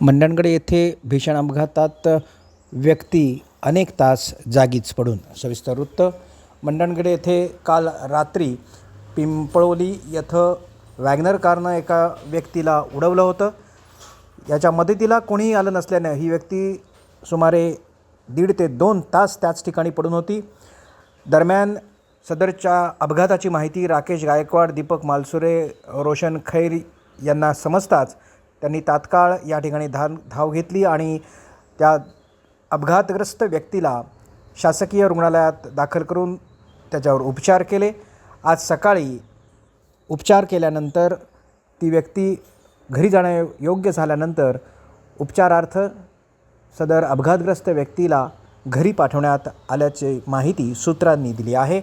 मंडणगड येथे भीषण अपघातात व्यक्ती अनेक तास जागीच पडून सविस्तर वृत्त. मंडणगड येथे काल रात्री पिंपळोली येथं वॅगनर कारनं एका व्यक्तीला उडवलं होतं. याच्या मदतीला कोणीही आलं नसल्यानं ही व्यक्ती सुमारे दीड ते दोन तास त्याच ठिकाणी पडून होती. दरम्यान सदरच्या अपघाताची माहिती राकेश गायकवाड दीपक मालसुरे रोशन खैर यांना समजताच त्यांनी तात्काळ या ठिकाणी धा धाव घेतली आणि त्या अपघातग्रस्त व्यक्तीला शासकीय रुग्णालयात दाखल करून त्याच्यावर उपचार केले. आज सकाळी उपचार केल्यानंतर ती व्यक्ती घरी जाण्या योग्य झाल्यानंतर उपचारार्थ सदर अपघातग्रस्त व्यक्तीला घरी पाठवण्यात आल्याची माहिती सूत्रांनी दिली आहे.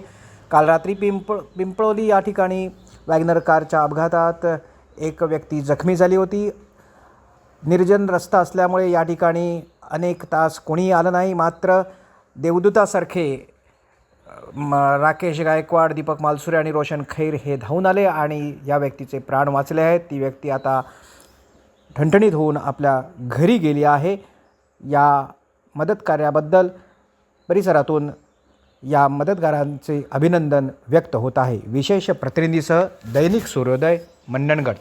काल रात्री पिंपळ पिंपळोली या ठिकाणी वॅगनर कारच्या अपघातात एक व्यक्ती जखमी झाली होती. निर्जन रस्ता असल्यामुळे या ठिकाणी अनेक तास कोणीही आलं नाही. मात्र देवदूतासारखे म राकेश गायकवाड दीपक मालसुरे आणि रोशन खैर हे धावून आले आणि या व्यक्तीचे प्राण वाचले आहेत. ती व्यक्ती आता ठणठणीत होऊन आपल्या घरी गेली आहे. या मदत कार्याबद्दल परिसरातून या मदतगारांचे अभिनंदन व्यक्त होत आहे. विशेष प्रतिनिधीसह दैनिक सूर्योदय मंडणगड.